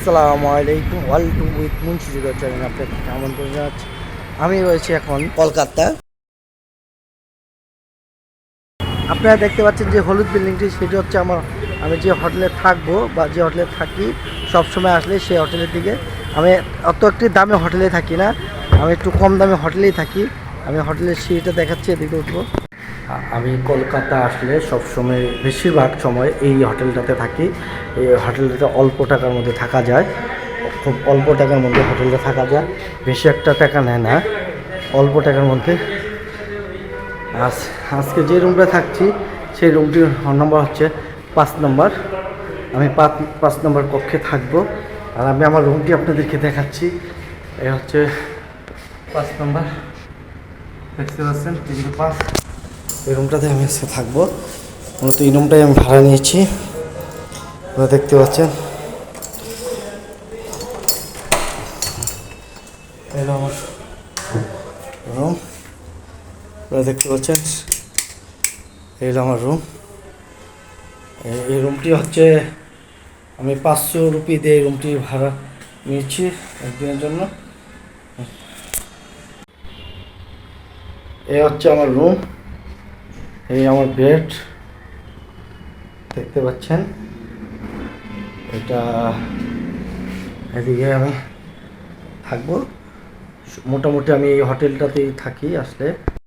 আসসালামু আলাইকুম। Welcome with Munshi মুন্সিজুগার চ্যানেল আপনাকে আমন্ত্রণ জানাচ্ছি? আমি রয়েছি এখন কলকাতা। আপনারা দেখতে পাচ্ছেন যে হলুদ বিল্ডিংটি, সেটি হচ্ছে আমার, আমি যে হোটেলে থাকব বা যে হোটেলে থাকি সব সময় আসলে সেই হোটেলের দিকে। আমি অত একটি দামে হোটেলে থাকি না, আমি একটু কম দামে হোটেলেই থাকি। আমি হোটেলের সিঁড়িটা দেখাচ্ছি, এদিকে উঠবো। আমি কলকাতা আসলে সব সময় বেশিরভাগ সময় এই হোটেলটাতে থাকি। এই হোটেলটাতে অল্প টাকার মধ্যে থাকা যায়। খুব অল্প টাকার মধ্যে হোটেলটা থাকা যায়। বেশি একটা টাকা নেয় না। অল্প টাকার মধ্যে। আজ, আজকে যে রুমটা থাকছি, সেই রুমটির নম্বর হচ্ছে পাঁচ নম্বর। আমি পাঁচ পাঁচ নম্বর কক্ষে থাকব। আর আমি আমার রুমটি আপনাদেরকে দেখাচ্ছি। এই হচ্ছে পাঁচ নম্বর। দেখতে পাচ্ছেন? তিনটে পাঁচ। এই রুমটাতে আমি আজকে থাকব। মূলত এই রুমটাই আমি ভাড়া নিয়েছি। আপনারা দেখতে পাচ্ছেন। এলো আমার রুম আপনারা দেখতে পাচ্ছেন। এই আমার রুম এই রুমটি হচ্ছে আমি পাঁচশো রুপি দিয়ে এই রুমটি ভাড়া নিয়েছি একদিনের জন্য। এ হচ্ছে আমার রুম এই আমার বেড দেখতে পাচ্ছেন। এটা এদিকে আমি থাকব। মোটামুটি আমি এই হোটেলটাতেই থাকি আসলে।